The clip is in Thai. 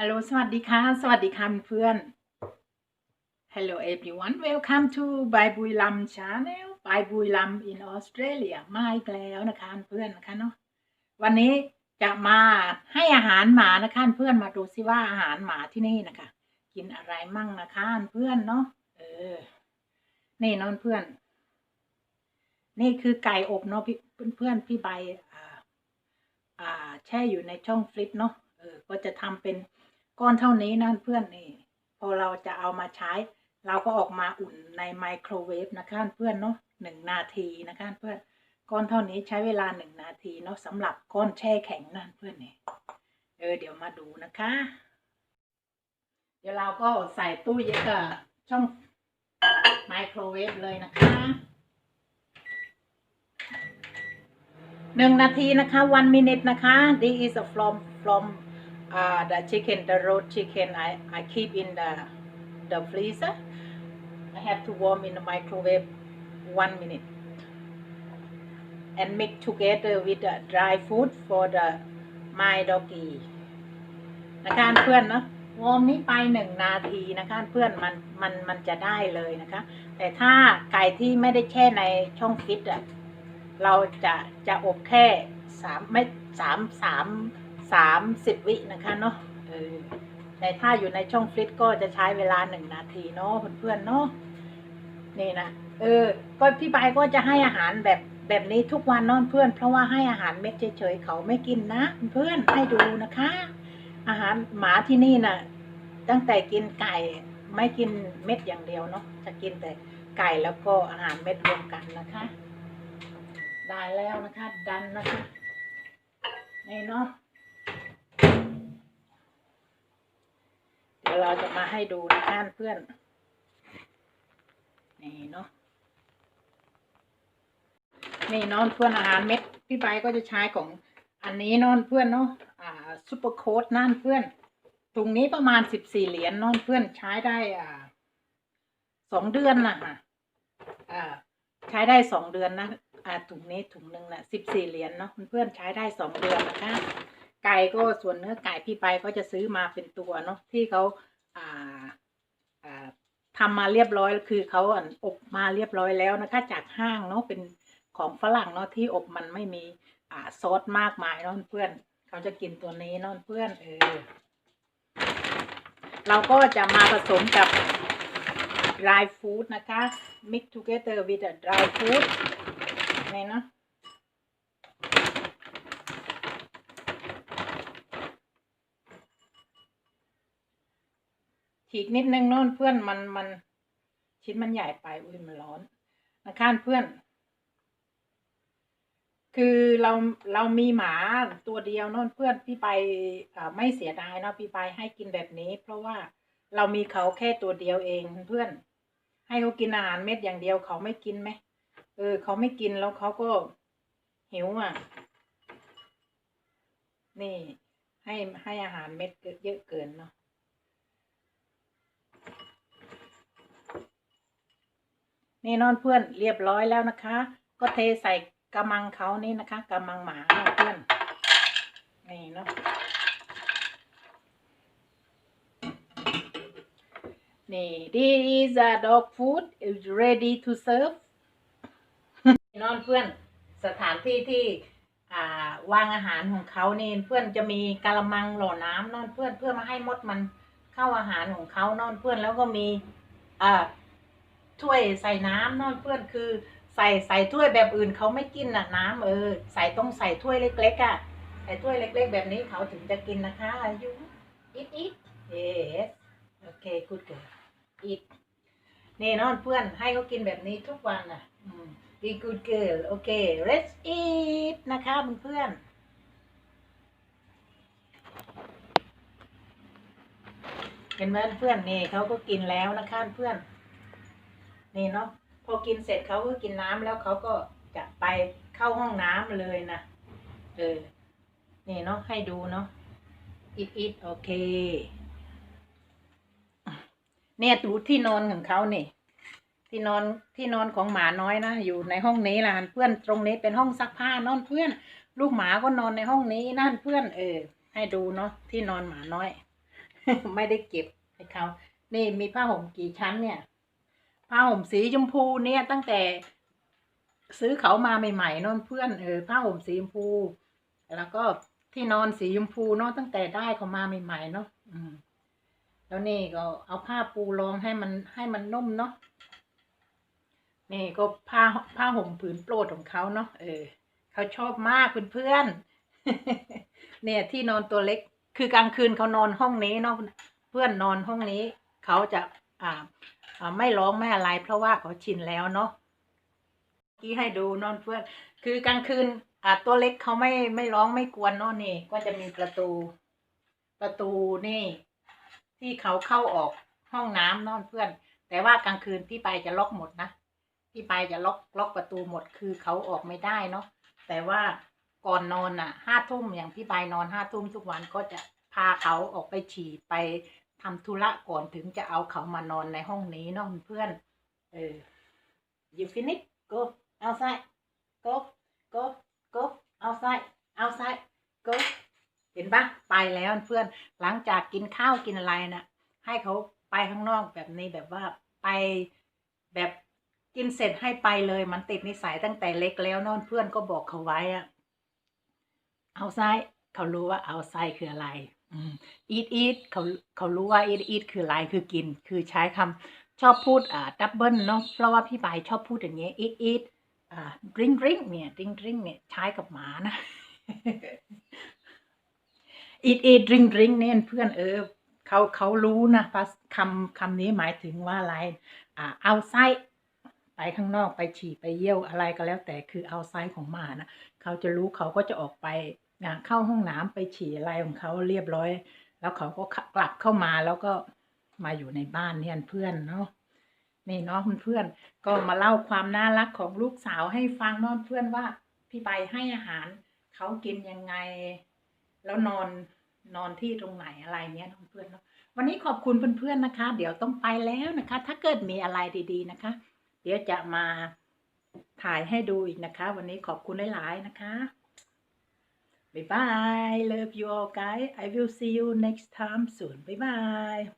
ฮัลโหลสวัสดีค่ะ สวัสดีค่ะเพื่อน Hello everyone welcome to บายบุยลัม channel บายบุยลัม in Australia มาอีกแล้วนะคะเพื่อนนะคะเนาะวันนี้จะมาให้อาหารหมานะคะเพื่อนมาดูซิว่าอาหารหมาที่นี่นะคะ กินอะไรมั่งนะคะเพื่อนเนาะเออนี่นอนเพื่อน นี่คือไก่อบเนาะพี่เพื่อนพี่ใบอ่าอ่าแช่อยู่ในช่องฟริตเนาะเออก็จะทำเป็น ก้อนเท่านี้นะเพื่อนนี่พอเราจะเอามาใช้ เราก็ออกมาอุ่นในไมโครเวฟนะคะเพื่อนเนาะหนึ่งนาทีนะคะเพื่อนก้อนเท่านี้ใช้เวลาหนึ่งนาทีเนาะสำหรับก้อนแช่แข็งนั่นเพื่อนนี่เออเดี๋ยวมาดูนะคะ เดี๋ยวเราก็ใส่ตู้เย็นกับช่องไมโครเวฟเลยนะคะหนึ่งนาทีนะคะ one minute นะคะ this is a from from uh, the chicken the roast chicken I I keep in the the freezer I have to warm in the microwave one minute and mix together with the dry food for the my doggy นะคะเพื่อนเนาะวอร์มนี้ไปหนึ่งนาทีนะคะเพื่อนมันมันมันจะได้เลยนะคะ แต่ถ้าไก่ที่ไม่ได้แช่ในช่องฟิตอะเราจะจะอบแค่สามไม่สามสาม สามสิบวินะคะเนาะเออแต่ถ้าอยู่ในช่องฟริตก็จะใช้เวลาหนึ่งนาทีเนาะเพื่อนๆเนาะนี่นะเออ ก็พี่ใบก็จะให้อาหารแบบแบบนี้ทุกวันนอนเพื่อน เพราะว่าให้อาหารเม็ดเฉยๆเขาไม่กินนะเพื่อนให้ดูนะคะ อาหารหมาที่นี่น่ะ ตั้งแต่กินไก่ไม่กินเม็ดอย่างเดียวเนาะจะกินแต่ไก่แล้วก็อาหารเม็ดรวมกันนะคะ ได้แล้วนะคะ ดันนะคะนี่เนาะ เราจะมาให้ดูนะคะเพื่อน นี่เนาะ นี่นอนเพื่อนอาหารเม็ด พี่ใบก็จะใช้ของอันนี้นอนเพื่อนเนาะ อ่าซูเปอร์โค้ดนั่นเพื่อนถุงนี้ประมาณสิบสี่เหรียญเนอนเพื่อนใช้ได้ อ่าสองเดือนนะค่ะอ่าใช้ได้สองเดือนนะ อ่าถุงนี้ถุงหนึ่งนะสิบสี่เหรียญเนาะเพื่อนใช้ได้สองเดือนนะคะ ไก่ก็ส่วนเนื้อไก่พี่ไปก็จะซื้อมาเป็นตัวเนาะที่เขาอ่าอ่าทำมาเรียบร้อยคือเขาอบมาเรียบร้อยแล้วนะคะ จากห้างเนาะเป็นของฝรั่งเนาะที่อบมันไม่มีอ่าซอสมากมายเนาะเพื่อนเขาจะกินตัวนี้เนาะเพื่อนเออเราก็จะมาผสมกับ dry food นะคะ mix together with the dry food นี่เนาะ ฉีกนิดนึงเนอนเพื่อนมันมันชิ้นมันใหญ่ไปอุ้ยมันร้อนนะคะเพื่อน คือเราเรามีหมาตัวเดียวเนอนเพื่อนพี่ไปไม่เสียดายเนาะพี่ไปให้กินแบบนี้ เพราะว่าเรามีเขาแค่ตัวเดียวเองเพื่อน ให้เขากินอาหารเม็ดอย่างเดียวเขาไม่กินไหมเออเขาไม่กินแล้วเขาก็หิวอะ นี่ให้ให้อาหารเม็ดเยอะเกินเนาะ นี่นอนเพื่อนเรียบร้อยแล้วนะคะ ก็เทใส่กระมังเขานี่นะคะกระมังหมาเพื่อนนี่เนาะนี่ this is a dog food is ready to serve นอนเพื่อนสถานที่ที่อ่าวางอาหารของเขาเนี่เพื่อนจะมีกะละมังหล่อน้ำนอนเพื่อนเพื่อมาให้มดมันเข้าอาหารของเขานอนเพื่อนแล้วก็มีอ่า ถ้วยใส่น้ำนอนเพื่อนคือใส่ใส่ถ้วยแบบอื่นเขาไม่กินน่ะน้ำเออใส่ต้องใส่ถ้วยเล็กๆอะใส่ถ้วยเล็ก ๆ แบบนี้เขาถึงจะกินนะคะยูอิทอิทเยสโอเคกูดเกิดอิทนี่นอนเพื่อนให้เขากินแบบนี้ทุกวันน่ะอืม Be good girl โอเค let's eat นะคะเพื่อนๆเห็นไหมเพื่อนนี่เขาก็กินแล้วนะคะเพื่อน นี่เนาะพอกินเสร็จเขาก็กินน้ำแล้วเขาก็จะไปเข้าห้องน้ำเลยนะเออนี่เนาะให้ดูเนาะ eat eat โอเคเนี่ยดูที่นอนของเขานี่ที่นอนที่นอนของหมาน้อยนะอยู่ในห้องนี้ล่ะเพื่อนตรงนี้เป็นห้องซักผ้านอนเพื่อน ลูกหมาก็นอนในห้องนี้นั่นเพื่อน เออ ให้ดูเนาะที่นอนหมาน้อย ไม่ได้เก็บให้เขานี่มีผ้าห่มกี่ชั้นเนี่ย ผ้าห่มสีชมพูเนี่ยตั้งแต่ ซื้อเขามาใหม่ๆเนอนเพื่อนเออผ้าห่มสีชมพู แล้วก็ที่นอนสีชมพูเนาะตั้งแต่ได้เขามาใหม่ๆเนาะอืมแล้วนี่ก็เอาผ้าปูรองให้มันให้มันนุ่มเนาะนี่ก็ผ้าผ้าห่มผืนโปรดของเขาเนาะเออเขาชอบมากเพื่อนๆเนี่ยที่นอนตัวเล็กคือกลางคืนเขานอนห้องนี้เนาะเพื่อนนอนห้องนี้ เขาจะ อ่าไม่ร้องไม่อะไร เพราะว่าเขาชินแล้วเนาะที่ให้ดูนอนเพื่อนคือกลางคืนอ่าตัวเล็กเขาไม่ไม่ร้องไม่กวนเนาะนี่ ก็จะมีประตู ประตูนี่ ที่เขาเข้าออกห้องน้ำเนอนเพื่อน แต่ว่ากลางคืนพี่ไปจะล็อกหมดนะพี่ไปจะล็อกล็อกประตูหมดคือเขาออกไม่ได้เนาะแต่ว่าก่อนนอนอะห้าทุ่มอย่างพี่ไปนอนห้าทุ่มทุกวันก็จะพาเขาออกไปฉี่ไป ทำธุระก่อนถึงจะเอาเขามานอนในห้องนี้เนาะเพื่อน เออ you finish go outside go go go outside outside go เห็นปะไปแล้วเพื่อน หลังจากกินข้าวกินอะไรนะ่ะ ให้เขาไปข้างนอกแบบนี้แบบว่าไปแบบกินเสร็จให้ไปเลยมันติดนิสัยตั้งแต่เล็กแล้วนอนเพื่อนก็บอกเขาไว้อะเอาไซเขารู้ว่าเอาไซคืออะไร อีทอีทเขาเขารู้ว่าอีทอีทคืออะไรคือกิน คือใช้คำชอบพูดอ่าดับเบิลเนาะเพราะว่าพี่ใบชอบพูดอย่างเงี้ยอีทอีทอ่าดริงดริงเนี่ยดริงดริงเนี่ยใช้กับหมานะอีทอีทดริงดริงเนี่ยเพื่อนเออเขาเขารู้นะภาคำคำนี้หมายถึงว่าอะไรอ่าเอาไซไปข้างนอกไปฉี่ไปเยี่ยวอะไรก็แล้วแต่คือเอาไซของหมานะเขาจะรู้เขาก็จะออกไป นะเข้าห้องน้ำไปฉี่อะไรของเขาเรียบร้อย แล้วเขาก็กลับเข้ามาแล้วก็มาอยู่ในบ้านเนี่ยเพื่อนเนาะนี่เนาะเพื่อนก็มาเล่าความน่ารักของลูกสาวให้ฟังเนาะเพื่อนว่า พี่ไปให้อาหารเขากินยังไง แล้วนอนนอนที่ตรงไหนอะไรเนี้ยเพื่อนเนาะวันนี้ขอบคุณเพื่อนๆนะคะ เดี๋ยวต้องไปแล้วนะคะ ถ้าเกิดมีอะไรดีๆนะคะ เดี๋ยวจะมาถ่ายให้ดูอีกนะคะ วันนี้ขอบคุณหลายๆนะคะ บ๊ายบาย love you all guys I will see you next time soon บ๊ายบาย